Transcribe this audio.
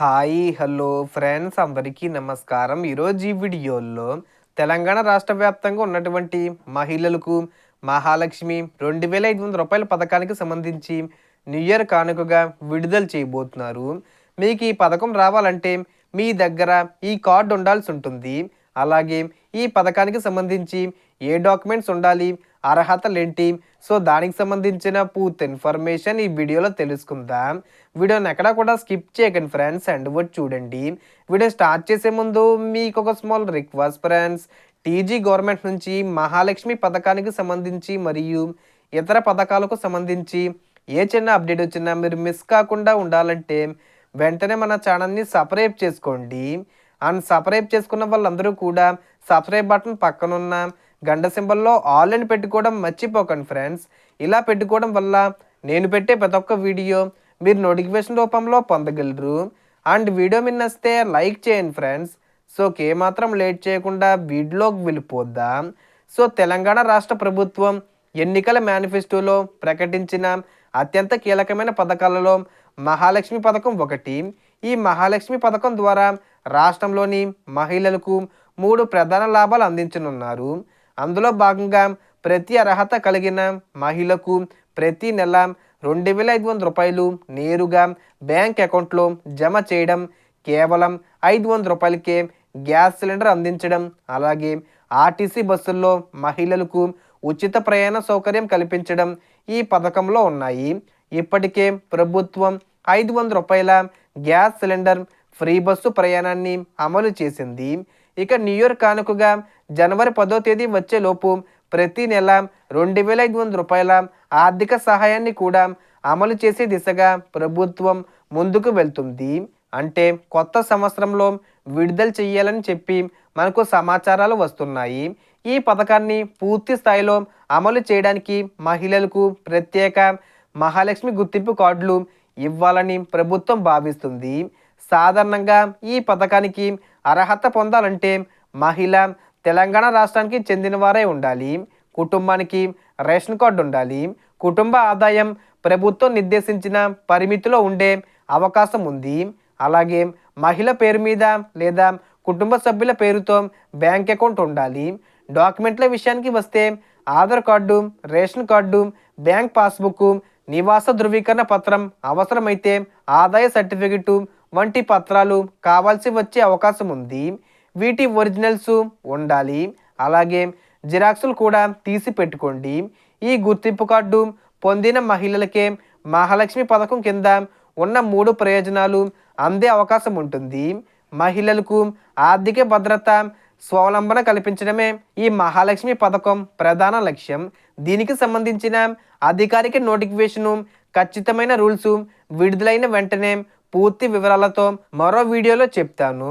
Hi hello friends. అందరికీ నమస్కారం. ఈరోజు ఈ వీడియోలో తెలంగాణ రాష్ట్ర వ్యాప్తంగా ఉన్నటువంటి మహిళలకు మహాలక్ష్మి రెండు వేల ఐదు వందల రూపాయల పథకానికి సంబంధించి న్యూ ఇయర్ కానుకగా విడుదల చేయబోతున్నారు. మీకు ఈ పథకం రావాలంటే మీ దగ్గర ఈ కార్డు ఉండాల్సి ఉంటుంది. అలాగే ఈ పథకానికి సంబంధించి ఏ డాక్యుమెంట్స్ ఉండాలి అర్హతలు ఏంటి? సో దానికి సంబంధించిన పూర్తి ఇన్ఫర్మేషన్ ఈ వీడియోలో తెలుసుకుందాం. వీడియోని ఎక్కడ కూడా స్కిప్ చేయకండి ఫ్రెండ్స్ అండ్ వర్డ్ చూడండి. వీడియో స్టార్ట్ చేసే ముందు మీకు ఒక small request friends. TG government నుంచి మహాలక్ష్మి పథకానికి సంబంధించి మరియు ఇతర పథకాలకు సంబంధించి ఏ చిన్న అప్డేట్ వచ్చినా మీరు మిస్ కాకుండా ఉండాలంటే వెంటనే మన ఛానల్ని సబ్స్క్రైబ్ చేసుకోండి. అండ్ సబ్స్క్రైబ్ చేసుకున్న వాళ్ళందరూ కూడా సబ్స్క్రైబ్ బటన్ పక్కనున్న గంట సింబల్లో ఆల్ అని పెట్టుకోవడం మర్చిపోకండి ఫ్రెండ్స్. ఇలా పెట్టుకోవడం వల్ల నేను పెట్టే ప్రతి ఒక్క వీడియో మీరు నోటిఫికేషన్ రూపంలో పొందగలరు. అండ్ వీడియో మీరు నచ్చితే లైక్ చేయండి ఫ్రెండ్స్. సో మాత్రం లేట్ చేయకుండా వీడియోకి వెళ్ళిపోద్దాం సో తెలంగాణ రాష్ట్ర ప్రభుత్వం ఎన్నికల మేనిఫెస్టోలో ప్రకటించిన అత్యంత కీలకమైన పథకాలలో మహాలక్ష్మి పథకం ఒకటి. ఈ మహాలక్ష్మి పథకం ద్వారా రాష్ట్రంలోని మహిళలకు మూడు ప్రధాన లాభాలు అందించనున్నారు. అందులో భాగంగా ప్రతి అర్హత కలిగిన మహిళకు ప్రతి నెల రెండు వేల ఐదు వందల రూపాయలు నేరుగా బ్యాంక్ అకౌంట్లో జమ చేయడం కేవలం ఐదు వందల రూపాయలకే గ్యాస్ సిలిండర్ అందించడం అలాగే ఆర్టీసీ బస్సుల్లో మహిళలకు ఉచిత ప్రయాణ సౌకర్యం కల్పించడం ఈ పథకంలో ఉన్నాయి. ఇప్పటికే ప్రభుత్వం ఐదు వందల రూపాయల గ్యాస్ సిలిండర్ ఫ్రీ బస్సు ప్రయాణాన్ని అమలు చేసింది. ఇక న్యూ ఇయర్ కానుకగా జనవరి పదో తేదీ వచ్చేలోపు ప్రతి నెల రెండు వేల ఐదు వందల రూపాయల ఆర్థిక సహాయాన్ని కూడా అమలు చేసే దిశగా ప్రభుత్వం ముందుకు వెళ్తుంది. అంటే కొత్త సంవత్సరంలో విడుదల చేయాలని చెప్పి మనకు సమాచారాలు వస్తున్నాయి. ఈ పథకాన్ని పూర్తి స్థాయిలో అమలు చేయడానికి మహిళలకు ప్రత్యేక మహాలక్ష్మి గుర్తింపు కార్డులు ఇవ్వాలని ప్రభుత్వం భావిస్తుంది. సాధారణంగా ఈ పథకానికి అర్హత పొందాలంటే మహిళ తెలంగాణ రాష్ట్రానికి చెందినవారే ఉండాలి కుటుంబానికి రేషన్ కార్డు ఉండాలి కుటుంబ ఆదాయం ప్రభుత్వం నిర్దేశించిన పరిమితిలో ఉండే అవకాశం ఉంది. అలాగే మహిళ పేరు మీద లేదా కుటుంబ సభ్యుల పేరుతో బ్యాంక్ అకౌంట్ ఉండాలి. డాక్యుమెంట్ల విషయానికి వస్తే Aadhaar card ration card bank passbook నివాస ధృవీకరణ పత్రం అవసరమైతే ఆదాయ సర్టిఫికెట్ వంటి పత్రాలు కావాల్సి వచ్చే అవకాశం ఉంది. వీటి ఒరిజినల్స్ ఉండాలి. అలాగే జిరాక్సులు కూడా తీసి పెట్టుకోండి ఈ గుర్తింపు కార్డు పొందిన మహిళలకే మహాలక్ష్మి పథకం కింద ఉన్న మూడు ప్రయోజనాలు అందే అవకాశం ఉంటుంది. మహిళలకు ఆర్థిక భద్రత స్వావలంబన కల్పించడమే ఈ మహాలక్ష్మి పథకం ప్రధాన లక్ష్యం. దీనికి సంబంధించిన అధికారిక నోటిఫికేషను ఖచ్చితమైన రూల్స్ విడుదలైన వెంటనే పూర్తి వివరాలతో మరో వీడియోలో చెప్తాను.